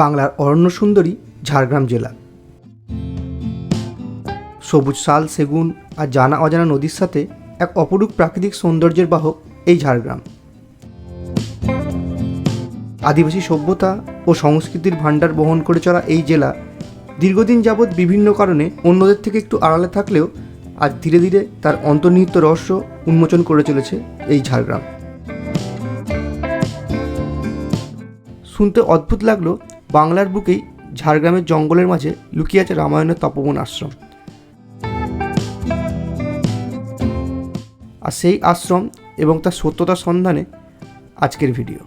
বাংলার অরণ্য সুন্দরী ঝাড়গ্রাম জেলা। সবুজ শাল, সেগুন আর জানা অজানা নদীর সাথে এক অপরূপ প্রাকৃতিক সৌন্দর্যের বাহক এই ঝাড়গ্রাম। আদিবাসী সভ্যতা ও সংস্কৃতির ভাণ্ডার বহন করে চলা এই জেলা দীর্ঘদিন যাবৎ বিভিন্ন কারণে অন্যদের থেকে একটু আড়ালে থাকলেও আজ ধীরে ধীরে তার অন্তর্নিহিত রহস্য উন্মোচন করে চলেছে এই ঝাড়গ্রাম। শুনতে অদ্ভুত লাগল বাংলার বুকেই ঝাড়গ্রামের জঙ্গলের মাঝে লুকিয়ে আছে রামায়ণের তপবন আশ্রম। আর সেই আশ্রম এবং তার সত্যতার সন্ধানে আজকের ভিডিও।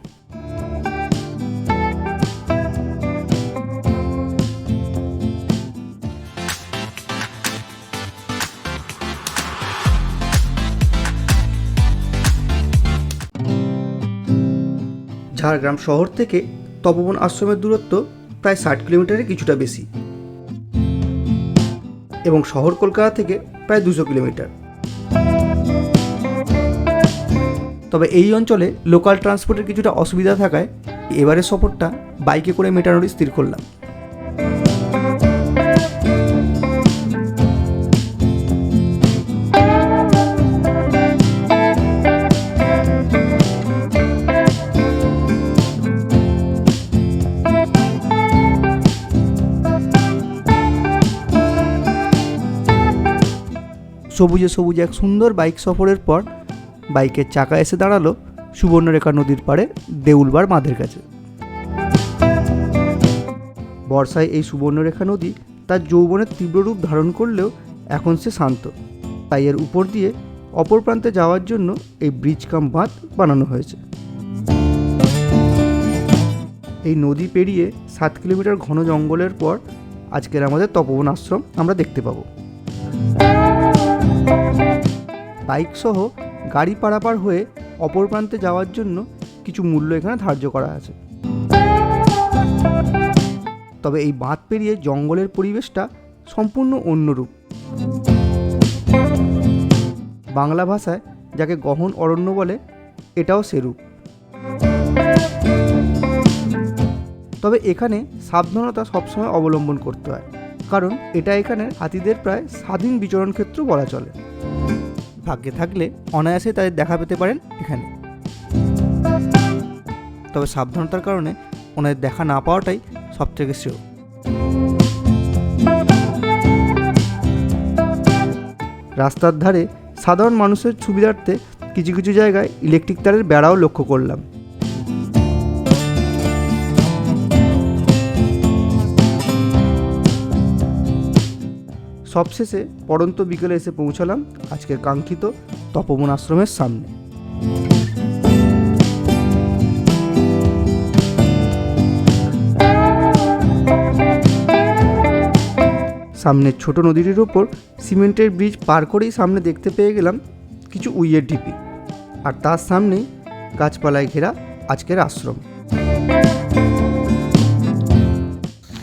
ঝাড়গ্রাম শহর থেকে তপবন আশ্রমের দূরত্ব প্রায় ষাট কিলোমিটারের কিছুটা বেশি। এবং শহর কলকাতা থেকে প্রায় দুশো কিলোমিটার। তবে এই অঞ্চলে লোকাল ট্রান্সপোর্টের কিছুটা অসুবিধা থাকায় এবারের সফরটা বাইকে করে মেটানোরই স্থির করলাম। সবুজে সবুজে এক সুন্দর বাইক সফরের পর বাইকের চাকা এসে দাঁড়াল সুবর্ণরেখা নদীর পাড়ে দেউলবার বাঁধের কাছে। বর্ষায় এই সুবর্ণরেখা নদী তার যৌবনের তীব্র রূপ ধারণ করলেও এখন সে শান্ত। তাই এর উপর দিয়ে অপর প্রান্তে যাওয়ার জন্য এই ব্রিজ কাম বাঁধ বানানো হয়েছে। এই নদী পেরিয়ে সাত কিলোমিটার ঘন জঙ্গলের পর আজকের আমাদের তপবন আশ্রম আমরা দেখতে পাবো। বাইক সহ গাড়ি পারাপার হয়ে অপর প্রান্তে যাওয়ার জন্য কিছু মূল্য এখানে ধার্য করা আছে। তবে এই বাঁধ পেরিয়ে জঙ্গলের পরিবেশটা সম্পূর্ণ অন্যরূপ। বাংলা ভাষায় যাকে গহন অরণ্য বলে, এটাও সেরূপ। তবে এখানে সাবধানতা সবসময় অবলম্বন করতে হয়, কারণ এটা এখানে হাতিদের প্রায় স্বাধীন বিচরণ ক্ষেত্র বলা চলে। ভাগ্যে থাকলে অনায়াসে তাদের দেখা পেতে পারেন এখানে। তবে সাবধানতার কারণে ওনাদের দেখা না পাওয়াটাই সব থেকে শ্রেয়। রাস্তার ধারে সাধারণ মানুষের সুবিধার্থে কিছু কিছু জায়গায় ইলেকট্রিক তারের বেড়াও লক্ষ্য করলাম। সবশেষে পড়ন্ত বিকেলে এসে পৌঁছালাম আজকের কাঙ্ক্ষিত তপবন আশ্রমের সামনে। সামনের ছোট নদীটির ওপর সিমেন্টের ব্রিজ পার করেই সামনে দেখতে পেয়ে গেলাম কিছু উইয়ের ঢিপি। আর তার সামনেই গাছপালায় ঘেরা আজকের আশ্রম।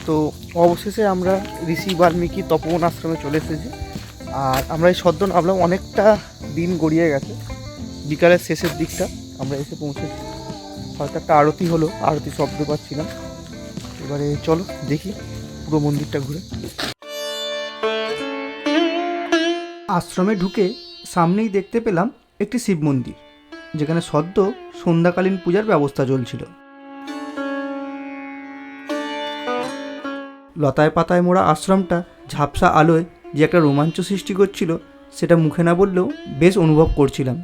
তো অবশেষে আমরা ঋষি বাল্মীকি তপবন আশ্রমে চলে এসেছি। আর আমরা এই সদ্য নামলাম অনেকটা দিন গড়িয়ে গেছে। বিকালের শেষের দিকটা আমরা এসে পৌঁছেছি। হয়তো একটা আরতি হলো, আরতি শব্দ পাচ্ছিলাম। এবারে চলো দেখি পুরো মন্দিরটা ঘুরে। আশ্রমে ঢুকে সামনেই দেখতে পেলাম একটি শিব মন্দির, যেখানে সদ্য সন্ধ্যাকালীন পূজার ব্যবস্থা চলছিল। লতায় পাতায় মোড়া আশ্রমটা ঝাপসা আলোয় যে একটা রোমাঞ্চ সৃষ্টি করছিল, সেটা মুখে না বললেও বেশ অনুভব করছিলাম।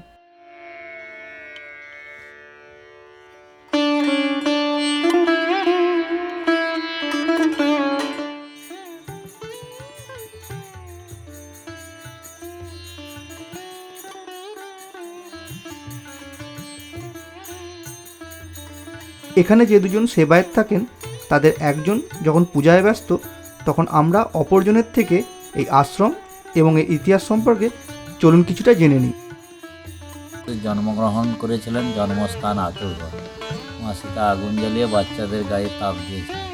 এখানে যে দুজন সেবায়েত থাকেন তাদের একজন যখন পূজায় ব্যস্ত তখন আমরা অপরজনের থেকে এই আশ্রম এবং এই ইতিহাস সম্পর্কে চলুন কিছুটা জেনে নিই। জন্মগ্রহণ করেছিলেন জন্মস্থান আতুরগড়। মা সীতা আগুন জ্বালিয়ে বাচ্চাদের গায়ে তাপ দিয়েছিলেন।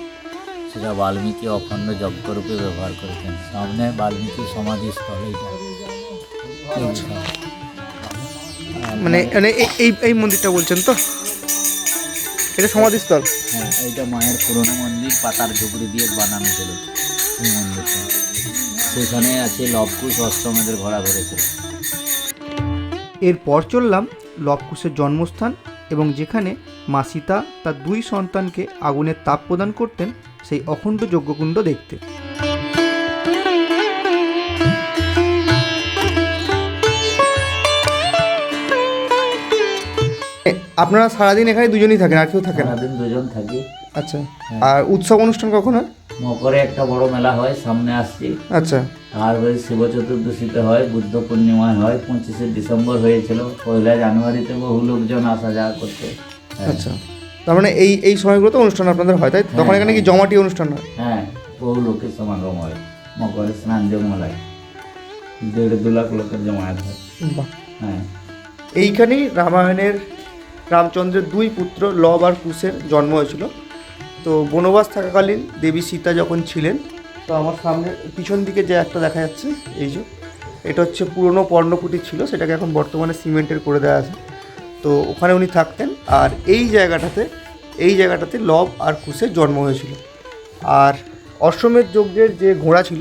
সেটা বাল্মীকি অখণ্ড যজ্ঞরূপে ব্যবহার করেছেন। সামনে বাল্মীকি সমাধিস্থল। মানে মানে এই এই এই মন্দিরটা বলছেন তো? এটা সমাধিস্থল। হ্যাঁ এইটা মায়ের পুরনো মন্দির পাতার ঝুপড়ি দিয়ে বানানো ছিল। এই মন্দিরটা। সেখানে আছে লবকুশ অষ্টমেদের ঘোরা ঘরেছে এরপর চললাম লবকুশের জন্মস্থান এবং যেখানে মা সীতা তার দুই সন্তানকে আগুনের তাপ প্রদান করতেন সেই অখণ্ড যজ্ঞকুণ্ড দেখতে। আপনারা সারাদিন এখানে দুজনই থাকেন আর কেউ থাকেন সারাদিন দুজন থাকি। আচ্ছা আর উৎসব অনুষ্ঠান কখন হয়? মকরে একটা বড় মেলা হয় সামনে আসছি। আচ্ছা। আর ওই শিব চতুর্দশীতে হয় বুদ্ধ পূর্ণিমায় হয় পঁচিশে ডিসেম্বর হয়েছিল পয়লা জানুয়ারিতে বহু লোকজন আসা যাওয়া করতে হ্যাঁ। আচ্ছা। তার মানে এই এই সময়গুলোতে অনুষ্ঠান আপনাদের হয় তাই তখন এখানে কি জমাটি অনুষ্ঠান হয়? হ্যাঁ বহু লোকের সমাগম হয় মকরে স্নান যোগ মেলায় দেড় দু লাখ লোকের জমায়েত হয়। হ্যাঁ। এইখানেই রামায়ণের রামচন্দ্রের দুই পুত্র লব আর কুশের জন্ম হয়েছিল। তো বনবাস থাকাকালীন দেবী সীতা যখন ছিলেন, তো আমার সামনে পিছন দিকে যে একটা দেখা যাচ্ছে, এই যে, এটা হচ্ছে পুরনো পর্ণকুটি ছিল, সেটাকে এখন বর্তমানে সিমেন্টের করে দেওয়া আছে। তো ওখানে উনি থাকতেন, আর এই জায়গাটাতে এই জায়গাটাতে লব আর কুশের জন্ম হয়েছিল। আর অশ্বমেধ যজ্ঞের যে ঘোড়া ছিল,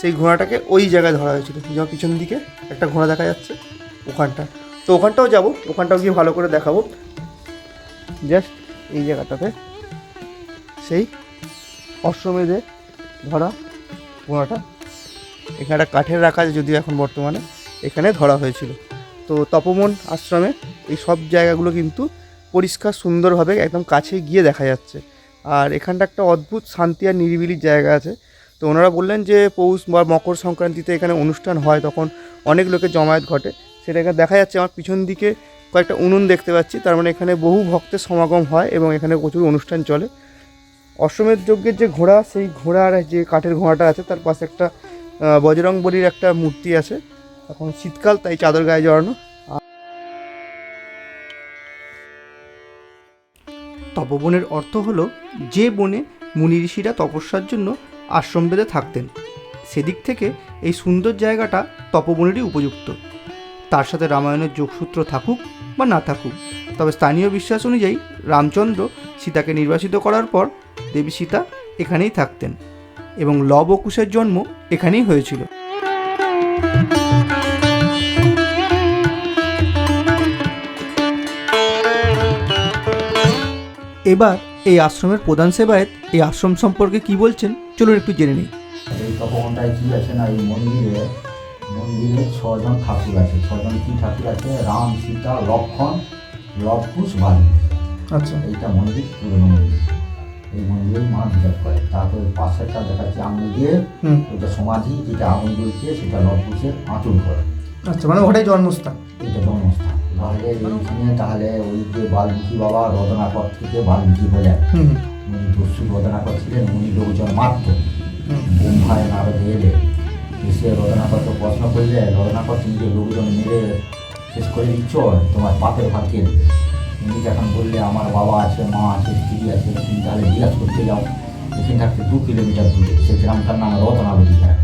সেই ঘোড়াটাকে ওই জায়গায় ধরা হয়েছিল। যেমন পিছন দিকে, একটা ঘোড়া দেখা যাচ্ছে ওখানটা তো ওখানটাও যাব, ওখানটাও গিয়ে ভালো করে দেখাবো। জাস্ট এই জায়গাটাতে। সেই অশ্বমেধে ধরা ঘোড়াটা এখানে একটা কাঠের রাখা আছে যদিও এখন বর্তমানে, এখানে ধরা হয়েছিল। তো তপমন আশ্রমে এই সব জায়গাগুলো কিন্তু পরিষ্কার সুন্দরভাবে একদম কাছে গিয়ে দেখা যাচ্ছে। আর এখানটা একটা অদ্ভুত শান্তি আর নিরিবিলির জায়গা আছে। তো ওনারা বললেন যে পৌষ বা মকর সংক্রান্তিতে এখানে অনুষ্ঠান হয়, তখন অনেক লোকের জমায়েত ঘটে। সেটা এখানে দেখা যাচ্ছে, আমার পিছন দিকে কয়েকটা উনুন দেখতে পাচ্ছি। তার মানে এখানে বহু ভক্তের সমাগম হয় এবং এখানে প্রচুর অনুষ্ঠান চলে। অশ্বমেধ যজ্ঞের যে ঘোড়া, সেই ঘোড়ার যে কাঠের ঘোড়াটা আছে, তার পাশে একটা বজরং বলির একটা মূর্তি আছে। এখন শীতকাল, তাই চাদর গায়ে জড়ানো। তপবনের অর্থ হলো, যে বনে মুনি ঋষিরা তপস্যার জন্য আশ্রম বেঁধে থাকতেন, সেদিক থেকে এই সুন্দর জায়গাটা তপবনেরই উপযুক্ত। তার সাথে রামায়ণের যোগসূত্র থাকুক বা না থাকুক, তবে স্থানীয় বিশ্বাস অনুযায়ী রামচন্দ্র সীতাকে নির্বাসিত করার পর দেবী সীতা এখানেই থাকতেন এবং লব ও কুশের জন্ম এখানেই হয়েছিল। এবার এই আশ্রমের প্রধান সেবায়েত এই আশ্রম সম্পর্কে কি বলছেন, চলুন একটু জেনে নিই। মন্দিরে ছজন ঠাকুর আছে। ছজন কি ঠাকুর আছে? রাম সীতা লক্ষণ লবকুশ বালি। আচ্ছা। এইটা মন্দির পুরনো মন্দির। এই মন্দিরে মা বিচার করে। তারপরে পাশেরটা দেখাচ্ছে আঙুল দিয়ে ওইটা সমাধি যেটা আঙুল জ্বলছে সেটা লবকুশের আঁচল করে। আচ্ছা মানে ওটাই জন্মস্থান? এটা জন্মস্থান। তাহলে এইখানে তাহলে ওই যে বাল্মীকি বাবা রদনাকর থেকে বাল্মীকি হলেন। হুম উনি দস্যু রদনাকর ছিলেন উনি লোকজন মারত। হুম। ব্রহ্মায় নারদে এলে। এসে রদনাকরকে প্রশ্ন করলে রদনাকর তুমি যে লোকজন মেরে শেষ করে দিচ্ছ তোমার পাপের ভাগ কে দেবে উনি যখন বললে আমার বাবা আছে মা আছে স্ত্রী আছে তুমি তাহলে জিজ্ঞাসা করতে যাও। এখান থাকতে দু কিলোমিটার দূরে। সে গ্রামটার নাম রতনাবতী গ্রাম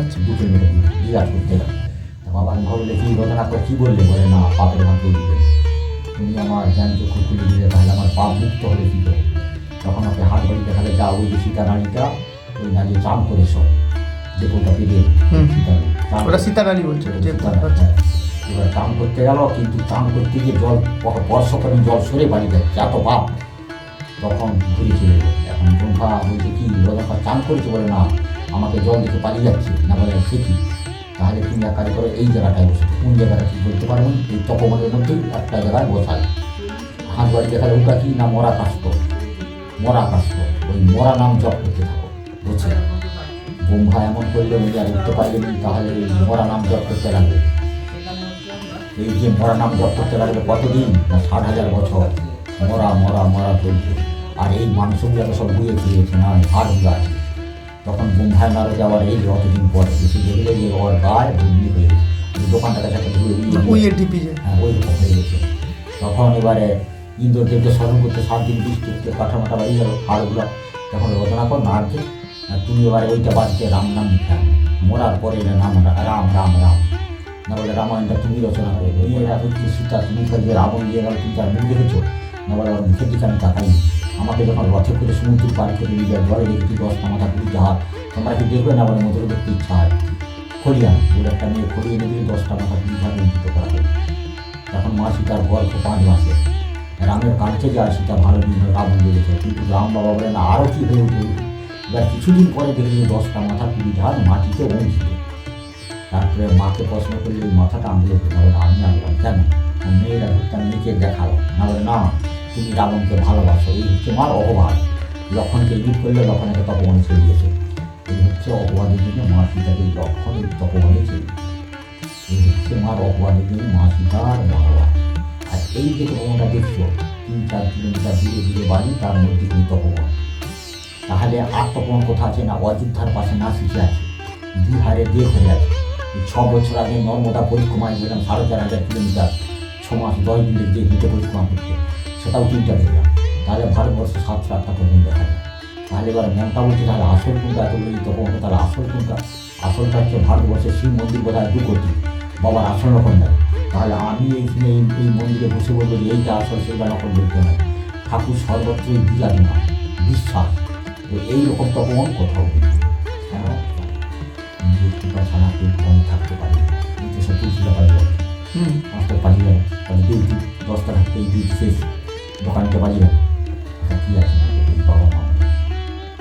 আচ্ছা। দু কিলোমিটার দূরে। জিজ্ঞাসা করতে যাও। তা বাবা আমি ভাবলে কি রতনাকর কী বললে? বলে না পাপের ভাগ কে দিবে তুমি আমার জ্ঞান চক্ষু খুলে দিলে তাহলে আমার পাপ মুক্ত হবে কী করে? তখন ওকে হাত বাড়ি দেখালে যা ওই যে সীতা নারীটা ওই নারী চান করে সব যে কোনটা পেরিয়ে হুম। সীতা নারী, চান ওটা সীতারানী বলছে যে। এবার চান করতে গেল কিন্তু চান করতে গিয়ে জল বর্ষ করে জল সরে বাড়ি যায়। এত পাপ তখন ঘুরে চলে এখন ব্রহ্মা বলছে কি রোদা চান করেছে বলে না আমাকে জল দিতে পালিয়ে যাচ্ছে। না বলে সে কি? তাহলে তুমি এক কাজ করো এই জায়গাটায় বসে। কোন জায়গাটা কি বলতে পারবেন এই তপমনের মধ্যেই একটা জায়গায় বসায় হাত বাড়ি দেখালে ওটা কি না মরা কাস্ত মরা কাস্ত ওই মরা নাম জপ করতে থাকো। বুঝছে ব্রহ্মা এমন করলে উনি আর উঠতে পারলেন তাহলে এই মরা নাম জপ করতে লাগবে। এই যে মরা নাম জপ করতে লাগবে কতদিন? না ষাট হাজার বছর। মরা মরা মরা চলছে আর এই মাংসগুলোকে সব বুয়ে ফিরেছে না হাড়গুলো আছে তখন বোম্বাই মারা যাওয়ার এই অতদিন পরে। এসে দেখলে যে ওর গায়ে বন্দি হয়ে দোকানটাকে যাকে উড়িয়ে টিপি হ্যাঁ ওই রকম হয়ে গেছে। তখন এবারে ইন্দ্রদেবকে স্মরণ করতে সাত দিন বৃষ্টি কাঠামাটা বাড়ি গেল হাড়গুলো। তখন রচনা কর না আর তুমি এবারে ওইটা বাদকে রাম নাম লিখে। মরার পরে এটা নাম রাম রাম রাম না বলে রামায়ণটা তুমি রচনা করে নিয়ে এরা হচ্ছে সীতা, তুমি খালি রাবণ দিয়ে গেল, তুমি তার মুখ দেখেছ। আবার আমার মুখের দিকে আমি তাকাই আমাকে যখন রথে করে সমুদ্র পাড়ি করে নিবে জলে দেখেছি দশটা মাথা কুড়ি জাহাজ। তোমরা কি দেখবে না আমার মধ্যে দেখতে ইচ্ছা হয়? খড়িয়া ওর একটা মেয়ে খড়িয়ে নিয়ে দিয়ে দশটা মাথা কুড়ি জাহাজ অঙ্কিত করা হয় তখন মা সীতার গল্প পাঁচ মাসে। রামের কাছে যায় সীতা ভালো রাবণ বেড়েছে কিন্তু রাম বাবা বলেন আরও কি হয়ে উঠবে? এবার কিছুদিন পরে দেখি যে দশটা মাথা কুড়ি ঝাড় মাটিতে অংশিত। তারপরে মাকে প্রশ্ন করলে ওই মাথাটা না বলে, আমি আনলাম কেন? মেয়েরা ঘুরটা মেয়েকে দেখাল। না বলে, না, তুমি রাবণকে ভালোবাসো, এই হচ্ছে মার অপবাদ। লক্ষণকে ইঙ্গিত করলে লক্ষণ একটা তপবনে ছেড়ে দিয়েছে এই হচ্ছে অপবাদের জন্য মা সীতাকে লক্ষণ ছেড়ে দিয়েছে। এই হচ্ছে মার অপবাদের জন্য মা সীতার মহারাজ আর এই যে তপবনটা দেখছ, তিন চার কিলোমিটার দূরে দূরে বাড়ি, তার মধ্যে কিন্তু তপবন। তাহলে তপন কোথা আছে না? অযোধ্যার পাশে না শিখে আছে। বিহারে দিয়ে হয়ে আছে। ছ বছর আগে নর্মদা পরিক্রমায় গেলাম সাড়ে চার হাজার কিলোমিটার। ছ মাস দশ দিনের যে হেঁটে পরিক্রমা করতে। সেটাও তিনটা দেখলাম তাহলে ভারতবর্ষে সাতশো আটটা তপন দেখা যায়। তাহলে এবার মনটা বলছে, তাহলে আসল কোনটা এতগুলো তপন তাহলে আসল কোনটা? আসলটা হচ্ছে ভারতবর্ষের শিব মন্দির বোধহয় দু কোটি। বাবার আসল রকম দেয় তাহলে আমি এইখানে এই মন্দিরে বসে বলব যে এইটা আসল সেটা নকল বলতে হয় ঠাকুর সর্বত্রই বিরাজমান। বিশ্বাস। তো এইরকম তপন কোথাও ছাড়া কেউ কম থাকতে পারে সে তুলসীটা পালিয়ে যাবে হুম পাঁচটা তাহলে ডিউটি দশটা থাকতে এই ডিউটি শেষ দোকানটা পালিয়ে যাবে এটা কী আছে বাবা মা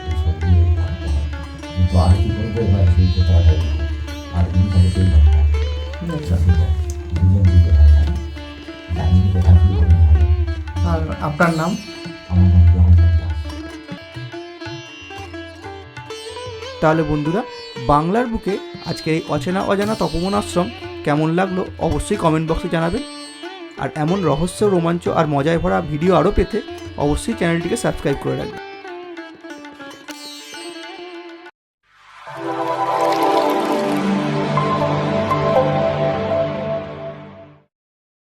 এইসব দিয়ে থাকতে হয় কিন্তু আর কি করব এবার সেই কথাটাই আর উনি তাহলে সেই ঘরটা চাষিটা দুজন দুই কোথায় থাকে জানি কোথায় কী হবে আর আপনার নাম তাহলে বন্ধুরা, বাংলার বুকে আজকের এই অচেনা অজানা তপমন আশ্রম কেমন লাগল অবশ্যই কমেন্ট বক্সে জানাবেন। আর এমন রহস্য, রোমাঞ্চ আর মজায় ভরা ভিডিও আরও পেতে অবশ্যই চ্যানেলটিকে সাবস্ক্রাইব করে রাখবেন।